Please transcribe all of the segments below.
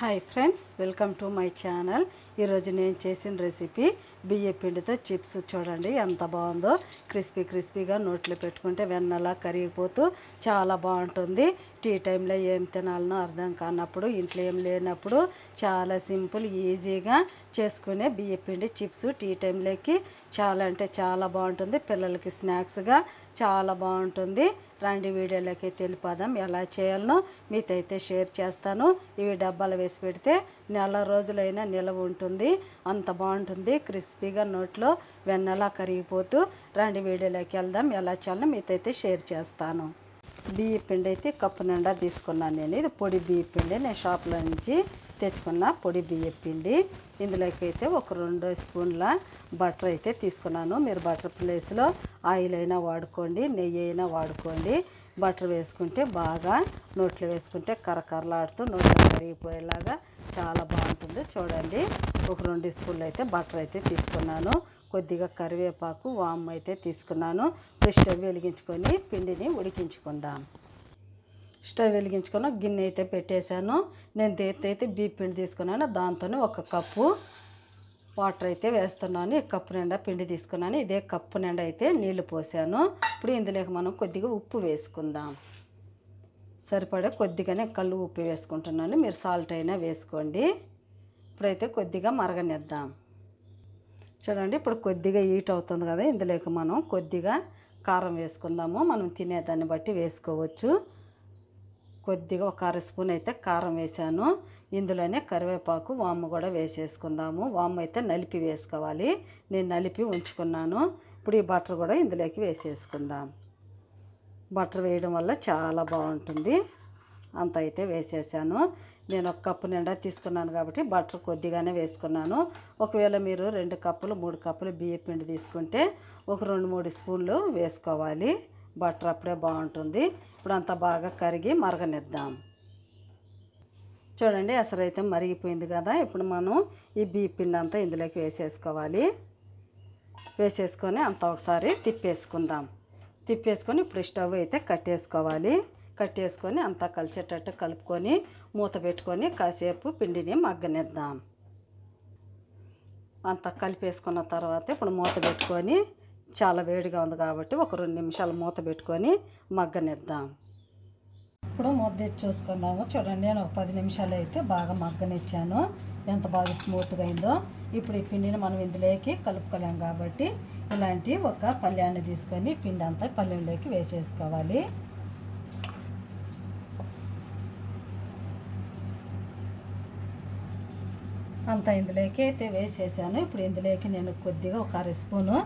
Hi friends welcome to my channel. ఈరోజు నేను చేసిన రెసిపీ బియ్య పిండితో చిప్స్ చూడండి ఎంత బాగుందో. క్రిస్పీ క్రిస్పీగా నోట్లో పెట్టుకుంటే వెన్నలా కరిగిపోతూ చాలా బాగుంటుంది. టీ టైంలో ఏం తినాలనో అర్థం కానప్పుడు ఇంట్లో ఏం లేనప్పుడు చాలా సింపుల్ ఈజీగా చేసుకునే బియ్య పిండి చిప్స్ టీ టైంలోకి చాలా అంటే చాలా బాగుంటుంది. పిల్లలకి స్నాక్స్గా చాలా బాగుంటుంది. రండి వీడియోలోకి తెలిపదాం ఎలా చేయాలనో మీతో అయితే షేర్ చేస్తాను. ఇవి డబ్బాలు వేసి పెడితే నెల రోజులైనా నిలవ ఉంటుంది. అంత బాగుంటుంది. క్రిస్పీగా నోట్లో వెన్నలా కరిగిపోతూ రండి వీడియోలోకి వెళ్దాం. ఎలా చేయాలో మీతో అయితే షేర్ చేస్తాను. బియ్య పిండి అయితే కప్పు నిండా తీసుకున్నాను నేను. ఇది పొడి బియ్య పిండి. నేను షాప్లో నుంచి తెచ్చుకున్న పొడి బియ్య పిండి. ఇందులోకి అయితే ఒక రెండు స్పూన్ల బటర్ అయితే తీసుకున్నాను. మీరు బటర్ ప్లేస్లో ఆయిల్ అయినా వాడుకోండి నెయ్యి అయినా వాడుకోండి. బటర్ వేసుకుంటే బాగా నోట్లో వేసుకుంటే కరకరలాడుతూ నోట్లో కరిగిపోయేలాగా చాలా బాగుంటుంది. చూడండి ఒక రెండు స్పూన్లు అయితే బటర్ అయితే తీసుకున్నాను. కొద్దిగా కరివేపాకు వామ్ అయితే తీసుకున్నాను. ఇప్పుడు స్టవ్ వెలిగించుకొని పిండిని ఉడికించుకుందాం. స్టవ్ వెలిగించుకొని గిన్నె అయితే పెట్టేశాను. నేను దేత్త అయితే పిండి తీసుకున్నాను దాంతోనే ఒక కప్పు వాటర్ అయితే వేస్తున్నాను. ఈ కప్పు నిండా పిండి తీసుకున్నాను. ఇదే కప్పు నిండా అయితే నీళ్ళు పోసాను. ఇప్పుడు ఇందులోకి మనం కొద్దిగా ఉప్పు వేసుకుందాం. సరిపడే కొద్దిగానే కళ్ళు ఉప్పు వేసుకుంటున్నాను. మీరు సాల్ట్ అయినా వేసుకోండి. ఇప్పుడైతే కొద్దిగా మరగనిద్దాం. చూడండి ఇప్పుడు కొద్దిగా హీట్ అవుతుంది కదా ఇందులోకి మనం కొద్దిగా కారం వేసుకుందాము. మనం తినేదాన్ని బట్టి వేసుకోవచ్చు. కొద్దిగా ఒక అర స్పూన్ అయితే కారం వేసాను. ఇందులోనే కరివేపాకు వాము కూడా వేసేసుకుందాము. వాము అయితే నలిపి వేసుకోవాలి. నేను నలిపి ఉంచుకున్నాను. ఇప్పుడు ఈ బటర్ కూడా ఇందులోకి వేసేసుకుందాం. బటర్ వేయడం వల్ల చాలా బాగుంటుంది. అంత అయితే వేసేసాను. నేను ఒక కప్పు నిండా తీసుకున్నాను కాబట్టి బటర్ కొద్దిగానే వేసుకున్నాను. ఒకవేళ మీరు రెండు కప్పులు మూడు కప్పులు బియ్య పిండి తీసుకుంటే ఒక రెండు మూడు స్పూన్లు వేసుకోవాలి. బటర్ అప్పుడే బాగుంటుంది. ఇప్పుడు అంత బాగా కరిగి మరగనిద్దాం. చూడండి అసలు అయితే మరిగిపోయింది కదా. ఇప్పుడు మనం ఈ బియ్య పిండి అంతా ఇందులోకి వేసేసుకోవాలి. వేసేసుకొని అంతా ఒకసారి తిప్పేసుకుందాం. తిప్పేసుకొని ఇప్పుడు స్టవ్ అయితే కట్టేసుకోవాలి. కట్టేసుకొని అంతా కలిసేటట్టు కలుపుకొని మూత పెట్టుకొని కాసేపు పిండిని మగ్గనిద్దాం. అంతా కలిపేసుకున్న తర్వాత ఇప్పుడు మూత పెట్టుకొని చాలా వేడిగా ఉంది కాబట్టి ఒక రెండు నిమిషాలు మూత పెట్టుకొని మగ్గనిద్దాం. ఇప్పుడు ముద్ద చూసుకుందాము. చూడండి నేను ఒక పది నిమిషాలు అయితే బాగా మగ్గనిచ్చాను. ఎంత బాగా స్మూత్గా అయిందో. ఇప్పుడు ఈ పిండిని మనం ఇందులోకి కలుపుకోలేం కాబట్టి ఇలాంటి ఒక పల్లెన్ని తీసుకొని పిండి అంతా పల్లెంలోకి వేసేసుకోవాలి. అంతా ఇందులోకి అయితే వేసేసాను. ఇప్పుడు ఇందులోకి నేను కొద్దిగా ఒక అర స్పూను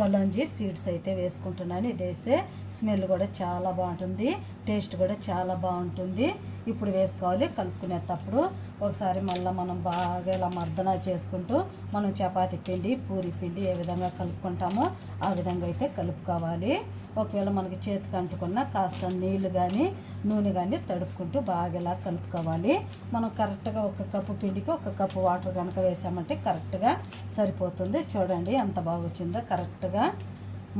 కలంజీ సీడ్స్ అయితే వేసుకుంటున్నాను. ఇది వేస్తే స్మెల్ కూడా చాలా బాగుంటుంది. టేస్ట్ కూడా చాలా బాగుంటుంది. ఇప్పుడు వేసుకోవాలి కలుపుకునేటప్పుడు ఒకసారి మళ్ళీ మనం బాగా ఇలా మర్దన చేసుకుంటూ మనం చపాతి పిండి పూరి పిండి ఏ విధంగా కలుపుకుంటామో ఆ విధంగా అయితే కలుపుకోవాలి. ఒకవేళ మనకి చేతికి అంటుకున్న కాస్త నీళ్ళు కానీ నూనె కానీ తడుపుకుంటూ బాగా ఇలా కలుపుకోవాలి. మనం కరెక్ట్గా ఒక కప్పు పిండికి ఒక కప్పు వాటర్ కనుక వేసామంటే కరెక్ట్గా సరిపోతుంది. చూడండి ఎంత బాగా వచ్చిందో కరెక్ట్గా.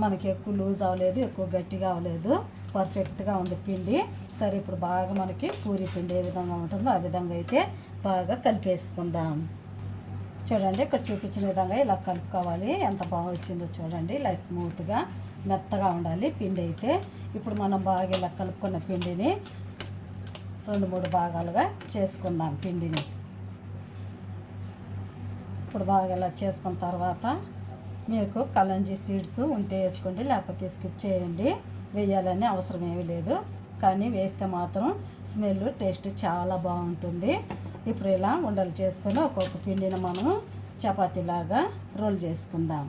మనకి ఎక్కువ లూజ్ అవ్వలేదు ఎక్కువ గట్టిగా అవ్వలేదు. పర్ఫెక్ట్గా ఉంది పిండి. సరే ఇప్పుడు బాగా మనకి పూరి పిండి ఏ విధంగా ఉంటుందో ఆ విధంగా అయితే బాగా కలిపేసుకుందాం. చూడండి ఇక్కడ చూపించిన విధంగా ఇలా కలుపుకోవాలి. ఎంత బాగా వచ్చిందో చూడండి. ఇలా స్మూత్గా మెత్తగా ఉండాలి పిండి అయితే. ఇప్పుడు మనం బాగా ఇలా కలుపుకున్న పిండిని రెండు మూడు భాగాలుగా చేసుకుందాం పిండిని. ఇప్పుడు బాగా ఇలా చేసుకున్న తర్వాత మీకు కలంజీ సీడ్స్ ఉంటే వేసుకోండి లేకపోతే స్కిప్ చేయండి. వేయాలని అవసరం ఏమీ లేదు. కానీ వేస్తే మాత్రం స్మెల్ టేస్ట్ చాలా బాగుంటుంది. ఇప్పుడు ఇలా ఉండలు చేసుకొని ఒక్కొక్క పిండిని మనం చపాతీలాగా రోల్ చేసుకుందాం.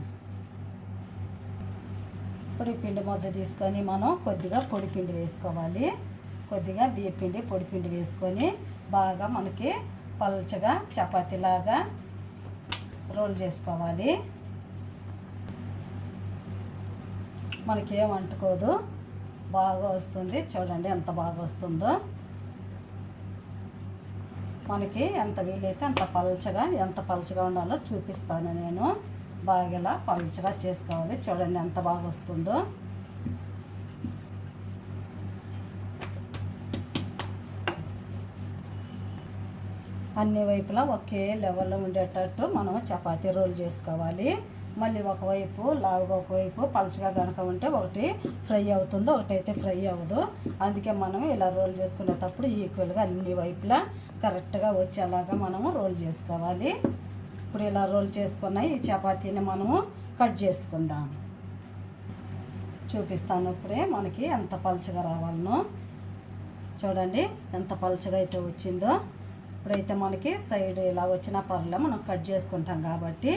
ఇప్పుడు పిండి ముద్ద తీసుకొని మనం కొద్దిగా పొడి పిండి వేసుకోవాలి. కొద్దిగా బియ్య పిండి పొడి పిండి వేసుకొని బాగా మనకి పల్చగా చపాతీలాగా రోల్ చేసుకోవాలి. మనకేం ఏం అంటుకోదు. బాగా వస్తుంది. చూడండి ఎంత బాగా వస్తుందో. మనకి ఎంత వీలైతే అంత పలచగా ఎంత పలచగా ఉండాలో చూపిస్తాను నేను. బాగా ఇలా పల్చగా చేసుకోవాలి. చూడండి ఎంత బాగా వస్తుందో. అన్ని వైపులా ఒకే లెవెల్లో ఉండేటట్టు మనం చపాతీ రోల్ చేసుకోవాలి. మళ్ళీ ఒకవైపు లావుగా ఒకవైపు పలుచగా కనుక ఉంటే ఒకటి ఫ్రై అవుతుందో ఒకటి అయితే ఫ్రై అవ్వదు. అందుకే మనం ఇలా రోల్ చేసుకునేటప్పుడు ఈక్వల్గా అన్ని వైపులా కరెక్ట్గా వచ్చేలాగా మనము రోల్ చేసుకోవాలి. ఇప్పుడు ఇలా రోల్ చేసుకున్న ఈ చపాతీని మనము కట్ చేసుకుందాం. చూపిస్తాను ఇప్పుడే మనకి ఎంత పలుచగా రావాలనో. చూడండి ఎంత పలుచగా అయితే వచ్చిందో. ఇప్పుడైతే మనకి సైడ్ ఇలా వచ్చినా పర్లే మనం కట్ చేసుకుంటాం కాబట్టి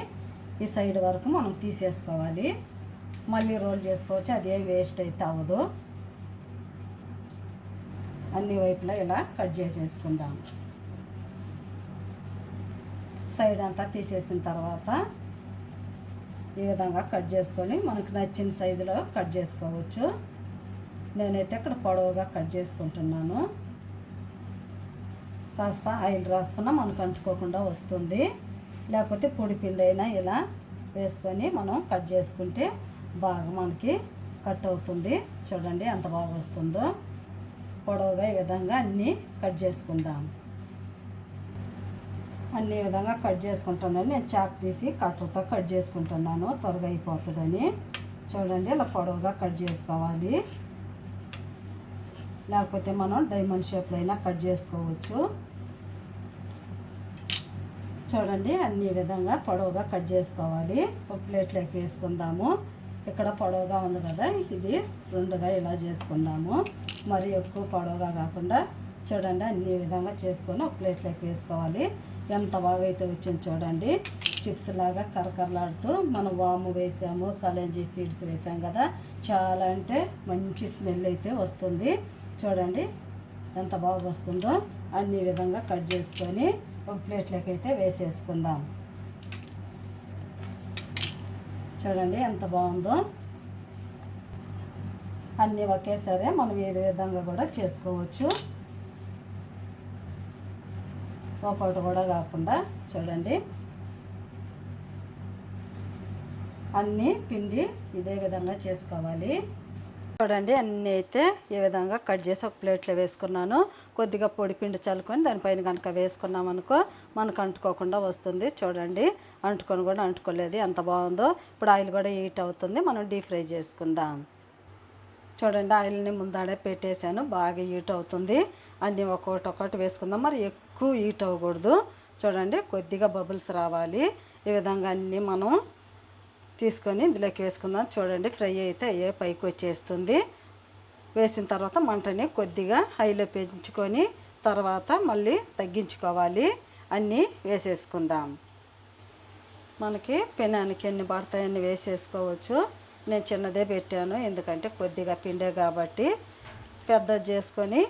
ఈ సైడ్ వరకు మనం తీసేసుకోవాలి. మళ్ళీ రోల్ చేసుకోవచ్చు. అదేం వేస్ట్ అయితే అవ్వదు. అన్ని వైపులా ఇలా కట్ చేసేసుకుందాం. సైడ్ అంతా తీసేసిన తర్వాత ఈ విధంగా కట్ చేసుకొని మనకు నచ్చిన సైజులో కట్ చేసుకోవచ్చు. నేనైతే ఇక్కడ పొడవుగా కట్ చేసుకుంటున్నాను. కాస్త ఆయిల్ రాసుకున్నా మనకు అంటుకోకుండా వస్తుంది. లేకపోతే పొడి పిండి అయినా ఇలా వేసుకొని మనం కట్ చేసుకుంటే బాగా మనకి కట్ అవుతుంది. చూడండి ఎంత బాగా వస్తుందో. పొడవుగా ఈ విధంగా అన్నీ కట్ చేసుకుందాం. అన్ని విధంగా కట్ చేసుకుంటున్నాను నేను చాక్ తీసి కట్టర్తో కట్ చేసుకుంటున్నాను. త్వరగా అయిపోతుందని. చూడండి ఇలా పొడవుగా కట్ చేసుకోవాలి. లేకపోతే మనం డైమండ్ షేప్లో అయినా కట్ చేసుకోవచ్చు. చూడండి అన్ని విధంగా పొడవుగా కట్ చేసుకోవాలి. ఒక ప్లేట్లోకి వేసుకుందాము. ఇక్కడ పొడవుగా ఉంది కదా ఇది రెండుగా ఇలా చేసుకుందాము. మరి ఎక్కువ పొడవుగా కాకుండా చూడండి అన్ని విధంగా చేసుకొని ఒక ప్లేట్లోకి వేసుకోవాలి. ఎంత బాగా అయితే వచ్చింది చూడండి. చిప్స్ లాగా కరకరలాడుతూ మనం వాము వేసాము కలంజీ సీడ్స్ వేసాం కదా చాలా అంటే మంచి స్మెల్ అయితే వస్తుంది. చూడండి ఎంత బాగా వస్తుందో అన్ని విధంగా కట్ చేసుకొని ఒక ప్లేట్లోకి అయితే వేసేసుకుందాం. చూడండి ఎంత బాగుందో. అన్నీ ఒకేసారి మనం ఏది విధంగా కూడా చేసుకోవచ్చు. ఒకటి కూడా కాకుండా చూడండి. అన్నీ పిండి ఇదే విధంగా చేసుకోవాలి. చూడండి అన్నీ అయితే ఈ విధంగా కట్ చేసి ఒక ప్లేట్లో వేసుకున్నాను. కొద్దిగా పొడి పిండి చల్లుకొని దానిపైన కనుక వేసుకున్నాం అనుకో మనకు అంటుకోకుండా వస్తుంది. చూడండి అంటుకొని కూడా అంటుకోలేదు. ఎంత బాగుందో. ఇప్పుడు ఆయిల్ కూడా హీట్ అవుతుంది. మనం డీప్ ఫ్రై చేసుకుందాం. చూడండి ఆయిల్ని ముందాడే పెట్టేశాను. బాగా హీట్ అవుతుంది. అన్నీ ఒక్కొక్కటి ఒక్కటి వేసుకుందాం. మరి ఎక్కువ హీట్ అవ్వకూడదు. చూడండి కొద్దిగా బబుల్స్ రావాలి. ఈ విధంగా అన్నీ మనం తీసుకొని ఇందులోకి వేసుకుందాం. చూడండి ఫ్రై అయితే అయ్యే పైకి వచ్చేస్తుంది. వేసిన తర్వాత మంటని కొద్దిగా హైలో పెంచుకొని తర్వాత మళ్ళీ తగ్గించుకోవాలి. అన్నీ వేసేసుకుందాం. మనకి పెనానికి ఎన్ని పడతాయని వేసేసుకోవచ్చు. నేను చిన్నదే పెట్టాను ఎందుకంటే కొద్దిగా పిండే కాబట్టి. పెద్దది చేసుకొని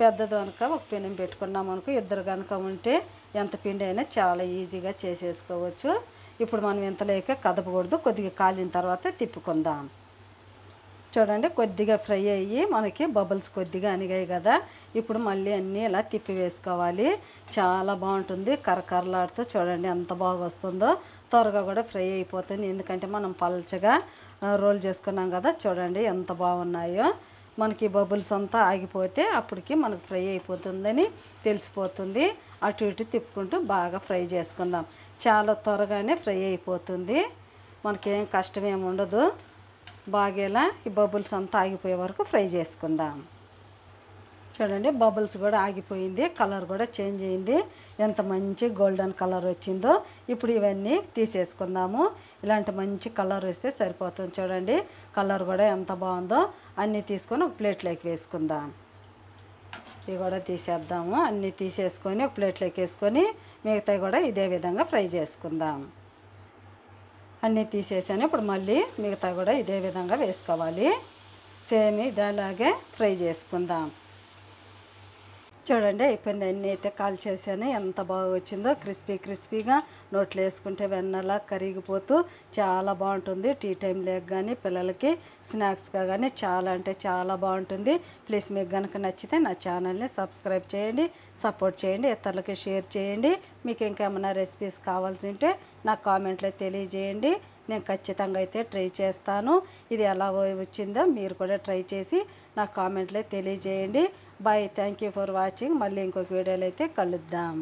పెద్దది కనుక ఒక పెనం పెట్టుకున్నాం అనుకో ఇద్దరు కనుక ఉంటే ఎంత పిండి అయినా చాలా ఈజీగా చేసేసుకోవచ్చు. ఇప్పుడు మనం ఇంత లేక కదపకూడదు కొద్దిగా కాలిన తర్వాత తిప్పుకుందాం. చూడండి కొద్దిగా ఫ్రై అయ్యి మనకి బబుల్స్ కొద్దిగా అనిగాయి కదా. ఇప్పుడు మళ్ళీ అన్నీ ఇలా తిప్పి వేసుకోవాలి. చాలా బాగుంటుంది కరకరలాడుతూ చూడండి ఎంత బాగా వస్తుందో. త్వరగా కూడా ఫ్రై అయిపోతుంది. ఎందుకంటే మనం పల్చగా రోల్ చేసుకున్నాం కదా. చూడండి ఎంత బాగున్నాయో. మనకి బబుల్స్ అంతా ఆగిపోతే అప్పటికి మనకు ఫ్రై అయిపోతుందని తెలిసిపోతుంది. అటు ఇటు తిప్పుకుంటూ బాగా ఫ్రై చేసుకుందాం. చాలా త్వరగానే ఫ్రై అయిపోతుంది. మనకేం కష్టం ఏమి ఉండదు. బాగేలా ఈ బబుల్స్ అంతా ఆగిపోయే వరకు ఫ్రై చేసుకుందాం. చూడండి బబుల్స్ కూడా ఆగిపోయింది. కలర్ కూడా చేంజ్ అయింది. ఎంత మంచి గోల్డెన్ కలర్ వచ్చిందో ఇప్పుడు ఇవన్నీ తీసేసుకుందాము. ఇలాంటి మంచి కలర్ వస్తే సరిపోతుంది చూడండి. కలర్ కూడా ఎంత బాగుందో అన్నీ తీసుకొని ఒక ప్లేట్లోకి వేసుకుందాం. ఇవి కూడా తీసేద్దాము. అన్నీ తీసేసుకొని ఒక ప్లేట్లోకి వేసుకొని మిగతావి కూడా ఇదే విధంగా ఫ్రై చేసుకుందాం. అన్నీ తీసేసాను. ఇప్పుడు మళ్ళీ మిగతా కూడా ఇదే విధంగా వేసుకోవాలి. సేమ్ ఇదేలాగే ఫ్రై చేసుకుందాం. చూడండి అయిపోయింది. అన్నీ అయితే కాల్ చేశాను. ఎంత బాగా వచ్చిందో క్రిస్పీ క్రిస్పీగా నోట్లో వేసుకుంటే వెన్నలా కరిగిపోతూ చాలా బాగుంటుంది. టీ టైం లేక కానీ పిల్లలకి స్నాక్స్గా కానీ చాలా అంటే చాలా బాగుంటుంది. ప్లీజ్ మీకు కనుక నచ్చితే నా ఛానల్ని సబ్స్క్రైబ్ చేయండి సపోర్ట్ చేయండి ఇతరులకి షేర్ చేయండి. మీకు ఇంకేమైనా రెసిపీస్ కావాల్సి ఉంటే నాకు కామెంట్లో తెలియజేయండి. నేను ఖచ్చితంగా అయితే ట్రై చేస్తాను. ఇది ఎలా వచ్చిందో మీరు కూడా ట్రై చేసి నా కామెంట్లో తెలియజేయండి. Bye thank you for watching మళ్ళీ ఇంకొక వీడియోలో అయితే కలుద్దాం.